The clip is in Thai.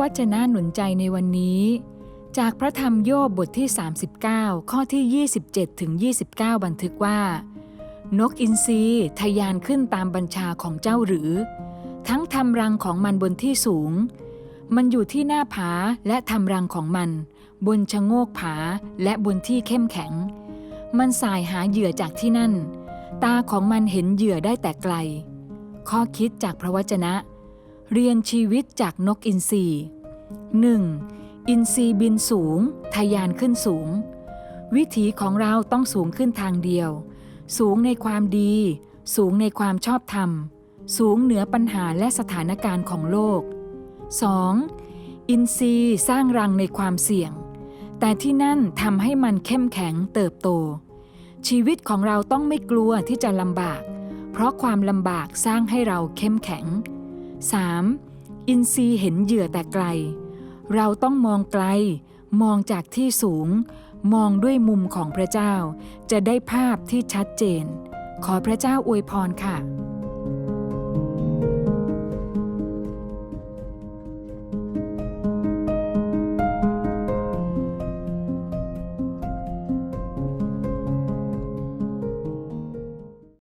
วจนะหนุนใจในวันนี้ จากพระธรรมโยบบทที่ 39 ข้อที่ 27 ถึง 29 บันทึกว่า นกอินทรีทยานขึ้นตามบัญชาของเจ้าหรือ ทั้งทำรังของมันบนที่สูง มันอยู่ที่หน้าผาและทำรังของมัน บนชะโงกผาและบนที่เข้มแข็ง มันสายหาเหยื่อจากที่นั่น ตาของมันเห็นเหยื่อได้แต่ไกล ข้อคิดจากพระวจนะ เรียนชีวิตจากนกอินทรี 1. อินทรีบินสูงทะยานขึ้นสูง วิถีของเราต้องสูงขึ้นทางเดียว สูงในความดี สูงในความชอบธรรม สูงเหนือปัญหาและสถานการณ์ของโลก 2. อินทรีสร้างรังในความเสี่ยง แต่ที่นั่นทำให้มันเข้มแข็งเติบโต ชีวิตของเราต้องไม่กลัวที่จะลำบาก เพราะความลำบากสร้างให้เราเข้มแข็ง 3. อินทรีย์เห็นเหยื่อแต่ไกล เราต้องมองไกล มองจากที่สูง มองด้วยมุมของพระเจ้า จะได้ภาพที่ชัดเจน ขอพระเจ้าอวยพรค่ะ